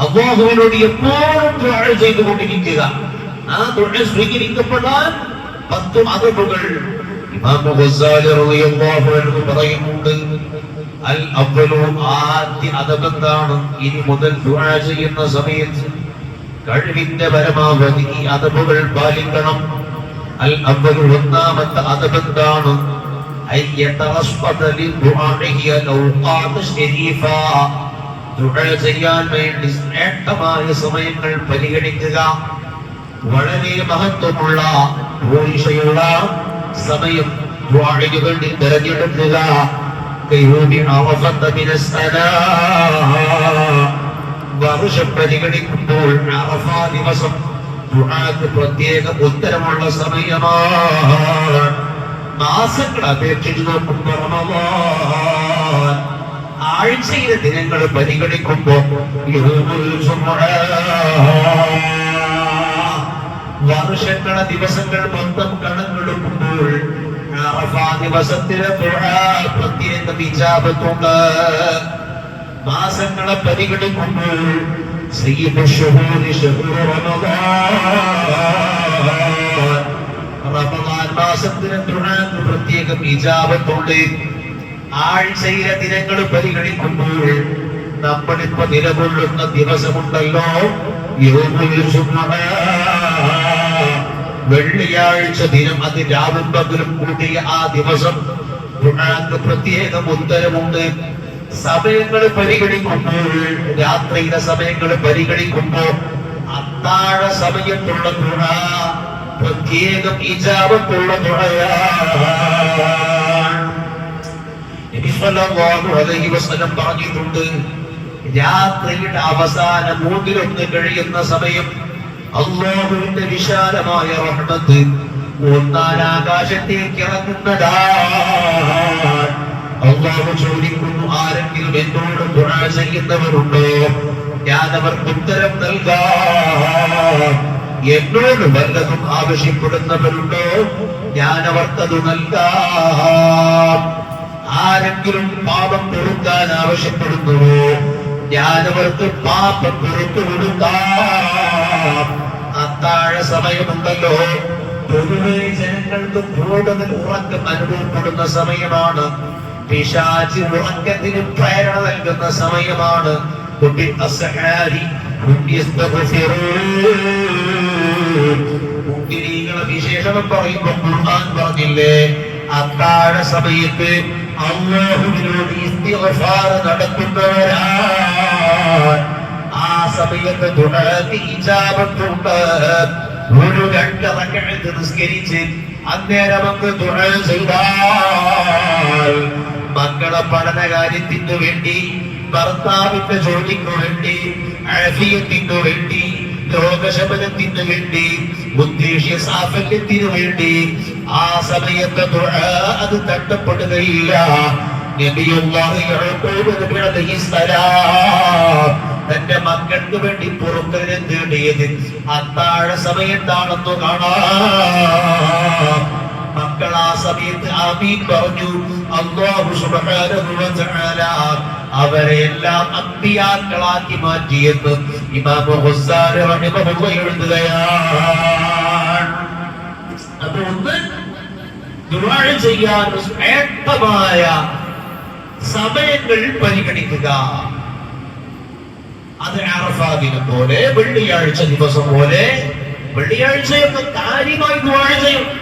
അള്ളാഹുവിനോട് എപ്പോഴും ദ്വാഴ ചെയ്തുകൊണ്ടിരിക്കുക. ആ ദ്വാഴ സ്വീകരിക്കപ്പെടാൻ പത്ത് മതബുകൾ പറയുന്നുണ്ട് അൽ അവലും ആദ്യ അതബെന്താണ് ഇനി മുതൽ ദുആ ചെയ്യുന്ന സമയത്ത് കഴിവിന്റെ പരമാവധി ഈ അതബുകൾ പാലിക്കണം. അൽ അവലു ഒന്നാമത്തെ അതബെന്താണ് അയ്യതസ്ബദ ലിദുആഹി അൽ ഔഖാത്ത് ശരീഫാ. ദുആ ചെയ്യാൻ വേണ്ടി ശ്രേഷ്ഠമായ സമയങ്ങൾ പരിഗണിക്കുക. വളരെ മഹത്വമുള്ള ഭൂരിഷയുള്ള സമയം വാഴയ്ക്ക് വേണ്ടി തിരഞ്ഞെടുക്കുക വർഷം പരിഗണിക്കുമ്പോൾ ദിവസം പ്രത്യേക ഉത്തരമുള്ള സമയമാണ്. മാസങ്ങൾ അപേക്ഷിച്ച് നോക്കുമ്പോൾ ആഴ്ചയിലെ ദിനങ്ങൾ പരിഗണിക്കുമ്പോ. വർഷങ്ങളെ ദിവസങ്ങൾ മൊത്തം കണക്കെടുക്കുമ്പോൾ ദിവസത്തിലെ പ്രത്യേക വിചാപത്തുണ്ട് മാസങ്ങളെ പരിഗണിക്കുമ്പോൾ റമദാൻ. മാസത്തിന് ദുആക്ക് പ്രത്യേക വിജാപത്തുണ്ട് ആഴ്ചയിലെ ദിനങ്ങൾ പരിഗണിക്കുമ്പോൾ നമ്മളിപ്പോ നിലകൊള്ളുന്ന ദിവസമുണ്ടല്ലോ. വെള്ളിയാഴ്ച ദിനം അത് രാവും പകലും കൂട്ടിയ ആ ദിവസം. ദുആക്ക് പ്രത്യേകം ഉത്തരമുണ്ട്. സമയങ്ങൾ പരിഗണിക്കുമ്പോൾ രാത്രിയിലെ സമയങ്ങൾ പരിഗണിക്കുമ്പോൾ അത്താഴ സമയത്തുള്ള തുണ പ്രത്യേകം ഇജാപത്തുള്ള ദുആയാണ് പറഞ്ഞിട്ടുണ്ട്. രാത്രിയുടെ അവസാന മൂന്നിലൊന്ന് കഴിയുന്ന സമയം അള്ളാഹുവിന്റെ വിശാലമായ റഹ്മത്ത് ഒന്നാം ആകാശത്തേക്ക് ഇറങ്ങുന്നതാ. അള്ളാഹു ചോദിക്കുന്നു ആരെങ്കിലും എന്നോട് ദുആ ചെയ്യുന്നവരുണ്ടോ? ഞാൻ അവർക്ക് ഉത്തരം നൽകാം. എന്നോട് വല്ലതും ആവശ്യപ്പെടുന്നവരുണ്ടോ? ഞാൻ അവർക്കത് നൽകാം. ആരെങ്കിലും പാപം പൊറുക്കാൻ ആവശ്യപ്പെടുന്നുവോ? ഞാൻ അവർക്ക് പാപം പൊറുത്തു കൊടുക്കാം. അത്താഴ സമയമുണ്ടല്ലോ. പൊതുവെ ജനങ്ങൾക്ക് കൂടുതൽ ഉറക്കം അനുഭവപ്പെടുന്ന സമയമാണ്. പിശാചി ഉറക്കത്തിന് പ്രേരണ നൽകുന്ന സമയമാണ്. കുട്ടി അസഹാരി വിശേഷണം പറയുമ്പോൾ ഖുർആൻ പറഞ്ഞില്ലേ? അത്താഴ സമയത്ത് അള്ളാഹുവിനോട് ഇസ്തിഗ്ഫാർ നടത്തുന്നവരാണ് ആ സമയത്ത് ദുആക്ക് ഇജാബത്തുണ്ട് ഒരു രണ്ട് റക്അത്ത് നിസ്കരിച്ച് അന്നേരം അങ്ങ് ദുആ ചെയ്താൽ മക്കളെ പഠന കാര്യത്തിനു വേണ്ടി ഭർത്താവിന്റെ ജോലിക്കു വേണ്ടി ആഫിയത്തിനു വേണ്ടി രോഗശമനത്തിനു വേണ്ടി ഉദ്ദേശ്യ സാഫല്യത്തിനു വേണ്ടി ആ സമയത്ത് അത് തട്ടപ്പെടുകയില്ല. തന്റെ മക്കൾക്ക് വേണ്ടി പുറത്തൊരു തേടിയത് അത്താഴ സമയത്താണെന്ന് കാണാം. മക്കൾ ആ സമയത്ത് ആമീൻ പറഞ്ഞു. അവരെ എല്ലാം അമ്പിയാക്കളാക്കി മാറ്റിയെന്ന് ഇമാമ എഴുതുകയാണ്. അപ്പൊ ദുർവാഴ ചെയ്യാൻ ശ്രേഷ്ഠമായ സമയങ്ങൾ പരിഗണിക്കുക. അത് അറഫാ ദിനം പോലെ വെള്ളിയാഴ്ച ദിവസം പോലെ വെള്ളിയാഴ്ചയൊക്കെ കാര്യമായി ദുആ ചെയ്യും.